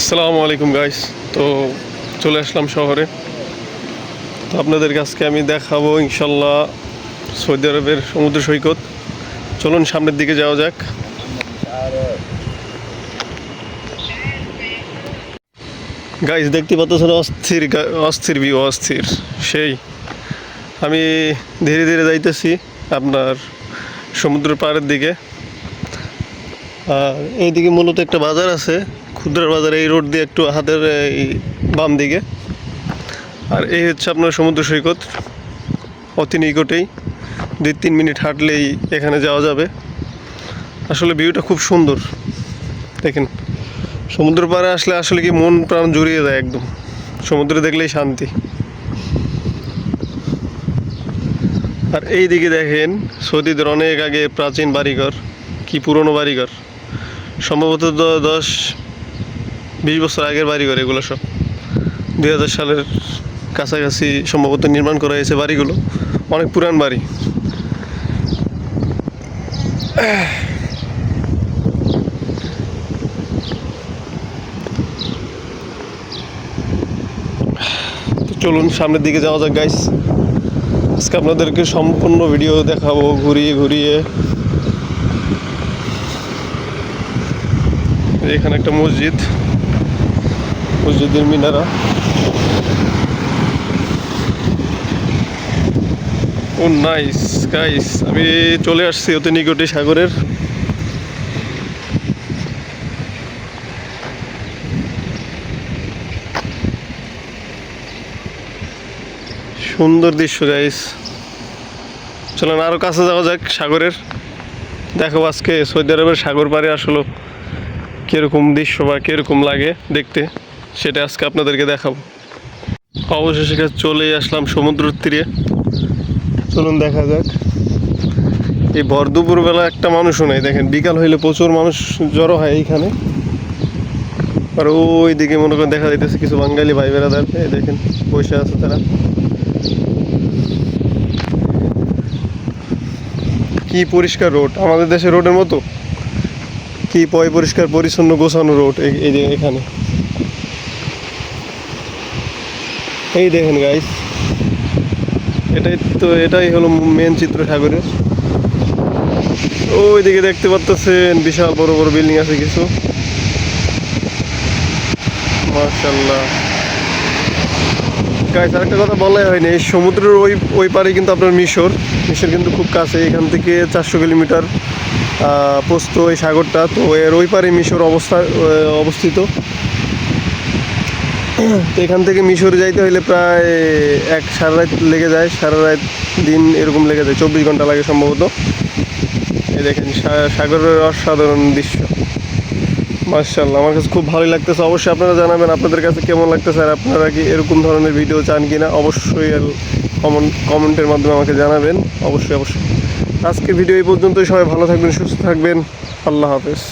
আসসালামু আলাইকুম গাইস তো চলে আসলাম শহরে। তো আপনাদেরকে আজকে আমি দেখাবো, ইনশাল্লাহ, সৌদি আরবের সমুদ্র সৈকত। চলুন সামনের দিকে যাওয়া যাক। গাইস দেখতে পাচ্ছেন অস্থির অস্থির ভিউ অস্থির। সেই, আমি ধীরে ধীরে যাইতেছি আপনার সমুদ্র পাড়ের দিকে। আর এইদিকে মূলত একটা বাজার আছে ক্ষুদ্র বাজার, এই রোড দিয়ে একটু হাতের, এই বাম দিকে। আর এই হচ্ছে আপনার সমুদ্র সৈকত, অতি নিকটেই। দুই তিন মিনিট হাঁটলেই এখানে যাওয়া যাবে। আসলে ভিউটা খুব সুন্দর, দেখেন। সমুদ্র পাড়ে আসলে আসলে কি মন প্রাণ জুড়িয়ে যায় একদম। সমুদ্র দেখলেই শান্তি। আর এই দিকে দেখেন, সৌদিদের অনেক আগে প্রাচীন বাড়িঘর, কি পুরনো বাড়িঘর। সম্ভবত দশ, বিশ বছর আগের বাড়ি বাড়িঘর এগুলো সব। দুই হাজার সালের কাছাকাছি সম্ভবত নির্মাণ করা হয়েছে বাড়িগুলো। অনেক পুরান বাড়ি। চলুন সামনের দিকে যাওয়া যাক গাইস আজকে আপনাদেরকে সম্পূর্ণ ভিডিও দেখাবো, ঘুরিয়ে ঘুরিয়ে। এখানে একটা মসজিদ, মসজিদের মিনারা। ও নাইস গাইস, আমি চলে আসছি অতি নিকটে সাগরের। সুন্দর দৃশ্য গাইস। চলেন আরও কাছে যাওয়া যাক সাগরের। দেখো আজকে সৌদি আরবের সাগর পাড়ে আসলো কীরকম দৃশ্য বা কীরকম লাগে দেখতে, সেটা আজকে আপনাদেরকে দেখাবো। অবশেষে চলেই আসলাম সমুদ্রের তীরে। চলুন দেখা যাক। এই ভর দুপুরবেলা একটা মানুষও নেই। দেখেন, বিকাল হইলে প্রচুর মানুষ জড়ো হয় এইখানে। আর ওই দিকে মনে করেন দেখা যাইতেছে কিছু বাঙালি ভাই বেড়াদার। এই দেখেন, বসে আছে তারা। কি পরিষ্কার রোড? আমাদের দেশে রোডের মতো? কি পয় পরিষ্কার, পরিচ্ছন্ন গোছানো রোড এই যে এখানে। এই দেখেন গাইস এটাই তো, এটাই হলো মেন চিত্র সাগরের ওই দিকে দেখতে পাচ্ছেন বিশাল বড় বড় বিল্ডিং আছে কিছু। মার্শাল্লাহ গাইস আরেকটা কথা বলাই হয়নি, এই সমুদ্রের ওই ওই পারে কিন্তু আপনার মিশর। মিশর কিন্তু খুব কাছে, এখান থেকে চারশো কিলোমিটার। প্রস্থ এই সাগরটা, তো এর ওই পারে মিশর অবস্থা অবস্থিত। তো এখান থেকে মিশরে যাইতে হলে প্রায় এক সারা রাত লেগে যায়, সারা রাত দিন এরকম লেগে যায়, চব্বিশ ঘণ্টা লাগে সম্ভবত। এই দেখেন সাগরের অসাধারণ দৃশ্য। মার্শাল্লাহ আমার কাছে খুব ভালোই লাগতেছে। অবশ্যই আপনারা জানাবেন আপনাদের কাছে কেমন লাগতেছে, আর আপনারা কি এরকম ধরনের ভিডিও চান কিনা? অবশ্যই কমেন্ট কমেন্টের মাধ্যমে আমাকে জানাবেন। অবশ্যই অবশ্যই। আজকে ভিডিও এই পর্যন্তই। সবাই ভালো থাকবেন, সুস্থ থাকবেন। আল্লাহ হাফেজ।